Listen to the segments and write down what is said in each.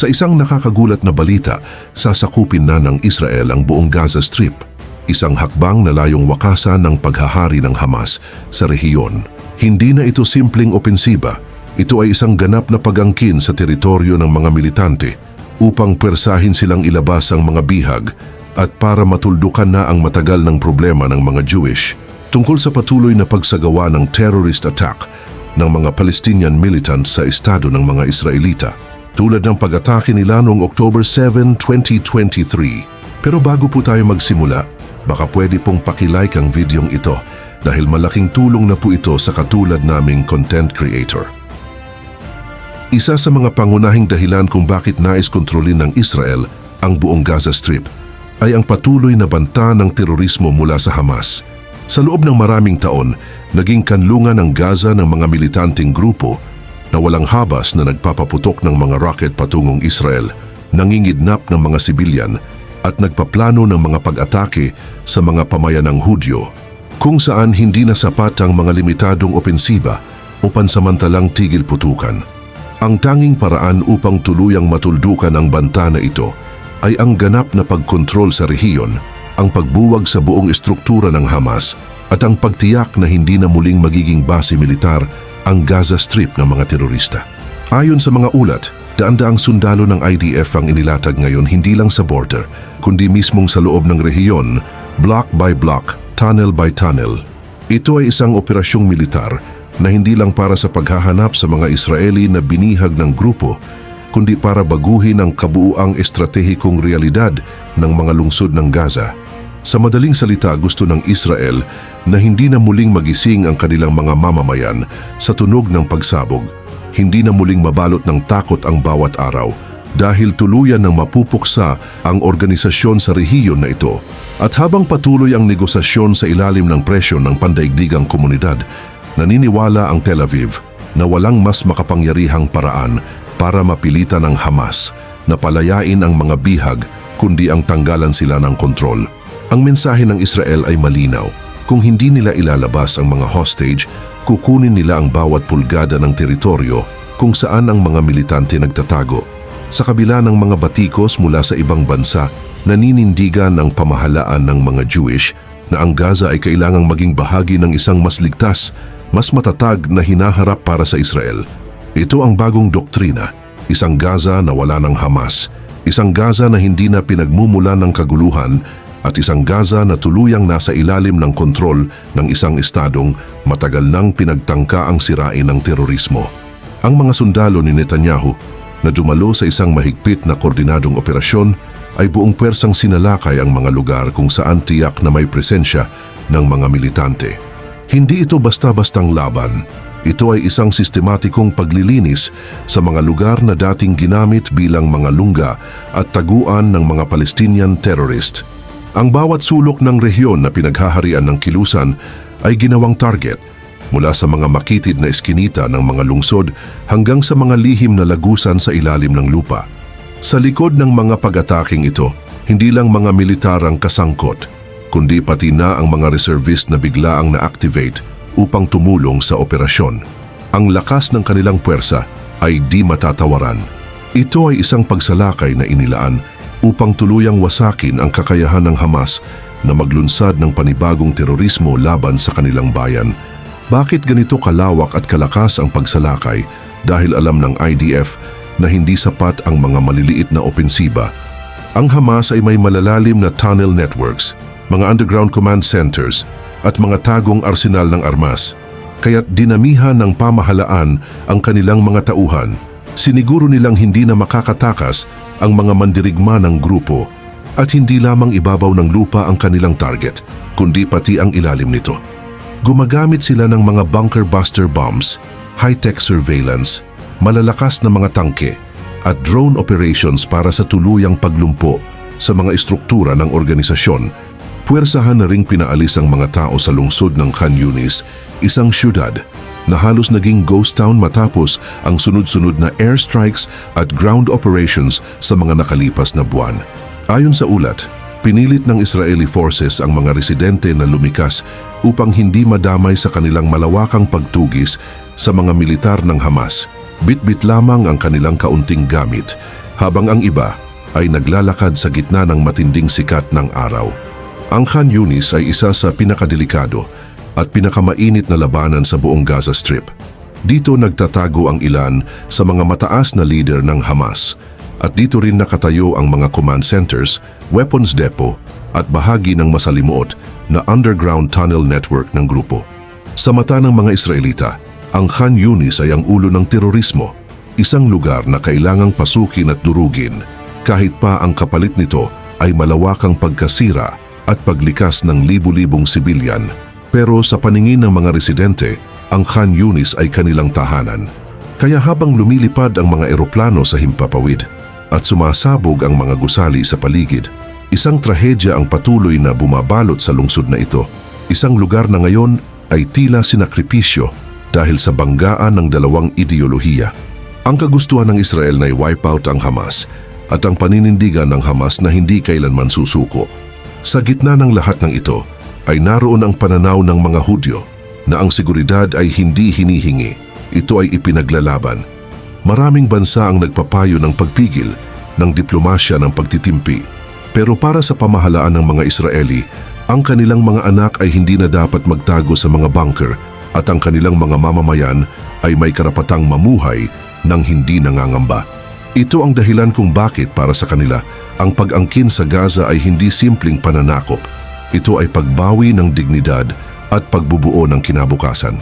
Sa isang nakakagulat na balita, sasakupin na ng Israel ang buong Gaza Strip, isang hakbang na layong wakasan ng paghahari ng Hamas sa rehiyon. Hindi na ito simpleng opensiba, ito ay isang ganap na pagangkin sa teritoryo ng mga militante upang pwersahin silang ilabas ang mga bihag at para matuldukan na ang matagal ng problema ng mga Jewish tungkol sa patuloy na pagsagawa ng terrorist attack ng mga Palestinian militants sa estado ng mga Israelita tulad ng pag-atake nila noong October 7, 2023. Pero bago po tayo magsimula, baka pwede pong pakilike ang videong ito dahil malaking tulong na po ito sa katulad naming content creator. Isa sa mga pangunahing dahilan kung bakit nais kontrolin ng Israel ang buong Gaza Strip ay ang patuloy na banta ng terorismo mula sa Hamas. Sa loob ng maraming taon, naging kanlungan ng Gaza ng mga militanteng grupo na walang habas na nagpapaputok ng mga rocket patungong Israel, nangingidnap ng mga sibilyan at nagpaplano ng mga pag-atake sa mga pamayanang Hudyo, kung saan hindi na sapat ang mga limitadong opensiba o pansamantalang tigil putukan. Ang tanging paraan upang tuluyang matuldukan ang banta na ito ay ang ganap na pagkontrol sa rehiyon, ang pagbuwag sa buong estruktura ng Hamas at ang pagtiyak na hindi na muling magiging base militar ang Gaza Strip ng mga terorista. Ayon sa mga ulat, daan-daang sundalo ng IDF ang inilatag ngayon hindi lang sa border, kundi mismong sa loob ng rehiyon, block by block, tunnel by tunnel. Ito ay isang operasyong militar na hindi lang para sa paghahanap sa mga Israeli na binihag ng grupo, kundi para baguhin ang kabuuang estratehikong realidad ng mga lungsod ng Gaza. Sa madaling salita, gusto ng Israel na hindi na muling magising ang kanilang mga mamamayan sa tunog ng pagsabog, hindi na muling mabalot ng takot ang bawat araw dahil tuluyan ng mapupuksa ang organisasyon sa rehiyon na ito. At habang patuloy ang negosasyon sa ilalim ng presyon ng pandaigdigang komunidad, naniniwala ang Tel Aviv na walang mas makapangyarihang paraan para mapilitan ng Hamas na palayain ang mga bihag kundi ang tanggalan sila ng kontrol. Ang mensahe ng Israel ay malinaw. Kung hindi nila ilalabas ang mga hostage, kukunin nila ang bawat pulgada ng teritoryo kung saan ang mga militante nagtatago. Sa kabila ng mga batikos mula sa ibang bansa, naninindigan ang pamahalaan ng mga Jewish na ang Gaza ay kailangang maging bahagi ng isang mas ligtas, mas matatag na hinaharap para sa Israel. Ito ang bagong doktrina, isang Gaza na wala ng Hamas, isang Gaza na hindi na pinagmumula ng kaguluhan at isang Gaza na tuluyang nasa ilalim ng kontrol ng isang estadong matagal nang pinagtangka ang sirain ng terorismo. Ang mga sundalo ni Netanyahu na dumalo sa isang mahigpit na koordinadong operasyon ay buong pwersang sinalakay ang mga lugar kung saan tiyak na may presensya ng mga militante. Hindi ito basta-bastang laban. Ito ay isang sistematikong paglilinis sa mga lugar na dating ginamit bilang mga lungga at taguan ng mga Palestinian terrorist. Ang bawat sulok ng rehiyon na pinaghaharian ng kilusan ay ginawang target mula sa mga makitid na eskinita ng mga lungsod hanggang sa mga lihim na lagusan sa ilalim ng lupa. Sa likod ng mga pag-ataking ito, hindi lang mga militar ang kasangkot, kundi pati na ang mga reservist na bigla ang na-activate upang tumulong sa operasyon. Ang lakas ng kanilang puwersa ay di matatawaran. Ito ay isang pagsalakay na inilaan upang tuluyang wasakin ang kakayahan ng Hamas na maglunsad ng panibagong terorismo laban sa kanilang bayan. Bakit ganito kalawak at kalakas ang pagsalakay? Dahil alam ng IDF na hindi sapat ang mga maliliit na opensiba. Ang Hamas ay may malalalim na tunnel networks, mga underground command centers at mga tagong arsenal ng armas. Kaya't dinamihan ng pamahalaan ang kanilang mga tauhan. Siniguro nilang hindi na makakatakas ang mga mandirigma ng grupo at hindi lamang ibabaw ng lupa ang kanilang target, kundi pati ang ilalim nito. Gumagamit sila ng mga bunker buster bombs, high-tech surveillance, malalakas na mga tangke at drone operations para sa tuluyang paglumpo sa mga istruktura ng organisasyon. Puwersahan na ring pinaalis ang mga tao sa lungsod ng Khan Yunis, isang syudad na halos naging ghost town matapos ang sunod-sunod na airstrikes at ground operations sa mga nakalipas na buwan. Ayon sa ulat, pinilit ng Israeli forces ang mga residente na lumikas upang hindi madamay sa kanilang malawakang pagtugis sa mga militar ng Hamas. Bit-bit lamang ang kanilang kaunting gamit habang ang iba ay naglalakad sa gitna ng matinding sikat ng araw. Ang Khan Yunis ay isa sa pinakadelikado at pinakamainit na labanan sa buong Gaza Strip. Dito nagtatago ang ilan sa mga mataas na leader ng Hamas at dito rin nakatayo ang mga command centers, weapons depot at bahagi ng masalimuot na underground tunnel network ng grupo. Sa mata ng mga Israelita, ang Khan Yunis ay ang ulo ng terorismo, isang lugar na kailangang pasukin at durugin kahit pa ang kapalit nito ay malawakang pagkasira at paglikas ng libu-libong sibilyan. Pero sa paningin ng mga residente, ang Khan Yunis ay kanilang tahanan. Kaya habang lumilipad ang mga eroplano sa himpapawid at sumasabog ang mga gusali sa paligid, isang trahedya ang patuloy na bumabalot sa lungsod na ito. Isang lugar na ngayon ay tila sinakripisyo dahil sa banggaan ng dalawang ideolohiya. Ang kagustuhan ng Israel na i-wipe out ang Hamas at ang paninindigan ng Hamas na hindi kailanman susuko. Sa gitna ng lahat ng ito ay naroon ang pananaw ng mga Hudyo na ang seguridad ay hindi hinihingi, ito ay ipinaglalaban. Maraming bansa ang nagpapayo ng pagpigil ng diplomasya ng pagtitimpi. Pero para sa pamahalaan ng mga Israeli, ang kanilang mga anak ay hindi na dapat magtago sa mga bunker at ang kanilang mga mamamayan ay may karapatang mamuhay ng hindi nangangamba. Ito ang dahilan kung bakit para sa kanila ang pag-angkin sa Gaza ay hindi simpleng pananakop. Ito ay pagbawi ng dignidad at pagbubuo ng kinabukasan.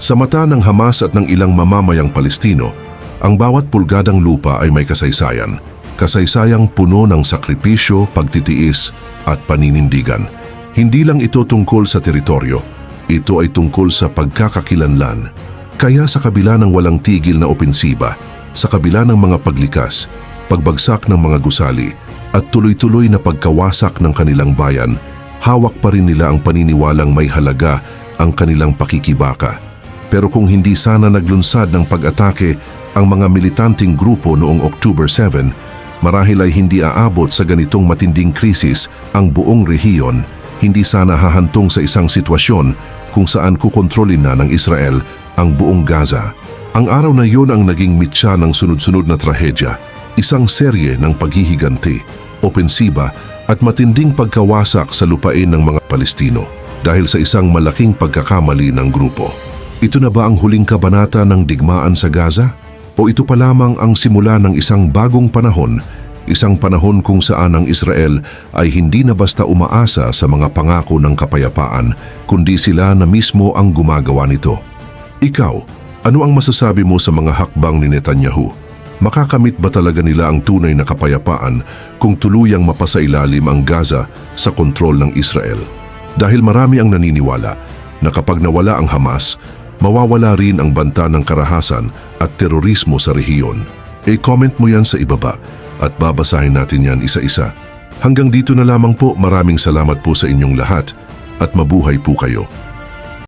Sa mata ng Hamas at ng ilang mamamayang Palestino, ang bawat pulgadang lupa ay may kasaysayan. Kasaysayang puno ng sakripisyo, pagtitiis at paninindigan. Hindi lang ito tungkol sa teritoryo, ito ay tungkol sa pagkakakilanlan. Kaya sa kabila ng walang tigil na opensiba, sa kabila ng mga paglikas, pagbagsak ng mga gusali, at tuloy-tuloy na pagkawasak ng kanilang bayan, hawak pa rin nila ang paniniwalang may halaga ang kanilang pakikibaka. Pero kung hindi sana naglunsad ng pag-atake ang mga militanting grupo noong October 7, marahil ay hindi aabot sa ganitong matinding krisis ang buong rehiyon, hindi sana hahantong sa isang sitwasyon kung saan kukontrolin na ng Israel ang buong Gaza. Ang araw na iyon ang naging mitya ng sunod-sunod na trahedya, isang serye ng paghihiganti, opensiba at matinding pagkawasak sa lupain ng mga Palestino dahil sa isang malaking pagkakamali ng grupo. Ito na ba ang huling kabanata ng digmaan sa Gaza? O ito pa lamang ang simula ng isang bagong panahon, isang panahon kung saan ang Israel ay hindi na basta umaasa sa mga pangako ng kapayapaan, kundi sila na mismo ang gumagawa nito. Ikaw, ano ang masasabi mo sa mga hakbang ni Netanyahu? Makakamit ba talaga nila ang tunay na kapayapaan kung tuluyang mapasailalim ang Gaza sa kontrol ng Israel? Dahil marami ang naniniwala na kapag nawala ang Hamas, mawawala rin ang banta ng karahasan at terorismo sa rehiyon. E-comment mo yan sa ibaba at babasahin natin yan isa-isa. Hanggang dito na lamang po maraming salamat po sa inyong lahat at mabuhay po kayo.